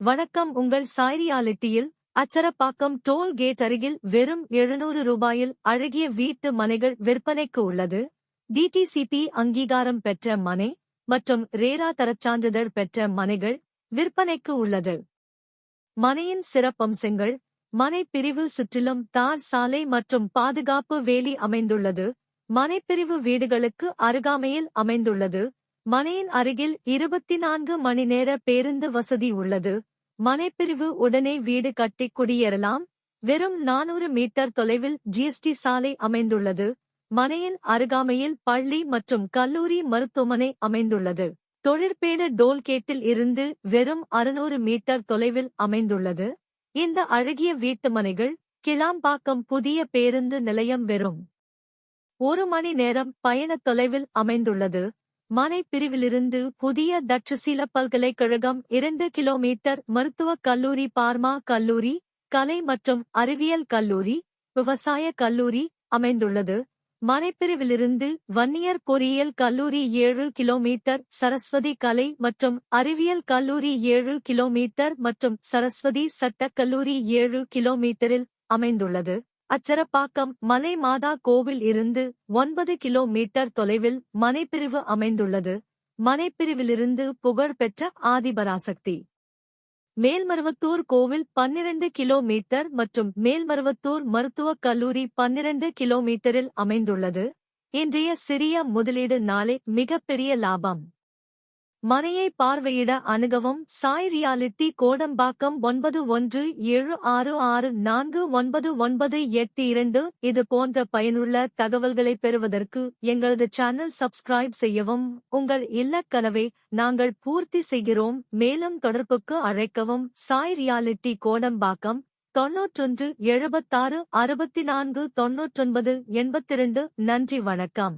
வணக்கம் உங்கள் சாய்ரியாலிட்டியில் Acharapakkam toll gate அருகில் வெறும் எழுநூறு ரூபாயில் அழகிய வீட்டு மனைகள் விற்பனைக்கு உள்ளது. டிடிசிபி அங்கீகாரம் பெற்ற மனை மற்றும் ரேரா தரச்சான்றிதழ் பெற்ற மனைகள் விற்பனைக்கு உள்ளது. மனையின் சிறப்பம்சங்கள் மனை பிரிவு சுற்றிலும் தார் சாலை மற்றும் பாதுகாப்பு வேலி அமைந்துள்ளது. மனைப்பிரிவு வீடுகளுக்கு அருகாமையில் அமைந்துள்ளது. மனையின் அருகில் இருபத்தி நான்கு மணி நேர பேருந்து வசதி உள்ளது. மனைப்பிரிவு உடனே வீடு கட்டி குடியேறலாம். வெறும் நானூறு மீட்டர் தொலைவில் ஜிஎஸ்டி சாலை அமைந்துள்ளது. மனையின் அருகாமையில் பள்ளி மற்றும் கல்லூரி மருத்துவமனை அமைந்துள்ளது. தொழிற்பேடு டோல்கேட்டில் இருந்து வெறும் அறுநூறு மீட்டர் தொலைவில் அமைந்துள்ளது. இந்த அழகிய வீட்டு மனைகள் கிளாம்பாக்கம் புதிய பேருந்து நிலையம் வெறும் ஒரு மணி நேரம் பயணத் தொலைவில் அமைந்துள்ளது. மனைப்பிரிவிலிருந்து புதிய தட்சசீல பல்கலைக்கழகம் இரண்டு கிலோமீட்டர் மருத்துவக் கல்லூரி பார்மா கல்லூரி கலை மற்றும் அறிவியல் கல்லூரி விவசாய கல்லூரி அமைந்துள்ளது. மனைப்பிரிவிலிருந்து வன்னியர் பொறியியல் கல்லூரி ஏழு கிலோமீட்டர் சரஸ்வதி கலை மற்றும் அறிவியல் கல்லூரி ஏழு கிலோமீட்டர் மற்றும் சரஸ்வதி சட்டக் கல்லூரி ஏழு கிலோமீட்டரில் அமைந்துள்ளது. அச்சரப்பாக்கம் மலை மாதா கோவில் இருந்து ஒன்பது கிலோமீட்டர் தொலைவில் மனைப்பிரிவு அமைந்துள்ளது. மனைப்பிரிவிலிருந்து புகழ்பெற்ற ஆதிபராசக்தி. மேல்மருவத்தூர் கோவில் பன்னிரண்டு கிலோமீட்டர் மற்றும் மேல்மருவத்தூர் மருத்துவக் கல்லூரி பன்னிரண்டு கிலோமீட்டரில் அமைந்துள்ளது. இன்றைய சிறிய முதலீடு நாளே மிகப்பெரிய லாபம். மனையை பார்வையிட அணுகவும் சாய் ரியாலிட்டி கோடம்பாக்கம் ஒன்பது ஒன்று ஏழு ஆறு ஆறு நான்கு ஒன்பது ஒன்பது எட்டு இரண்டு இது போன்ற பயனுள்ள தகவல்களை பெறுவதற்கு எங்களது சேனல் சப்ஸ்கிரைப் செய்யவும் உங்கள் இல்லக்கனவை நாங்கள் பூர்த்தி செய்கிறோம். மேலும் தொடர்புக்கு அழைக்கவும் சாய் ரியாலிட்டி கோடம்பாக்கம் தொன்னூற்றொன்று எழுபத்தாறு அறுபத்தி நான்கு தொன்னூற்றொன்பது எண்பத்திரண்டு நன்றி வணக்கம்.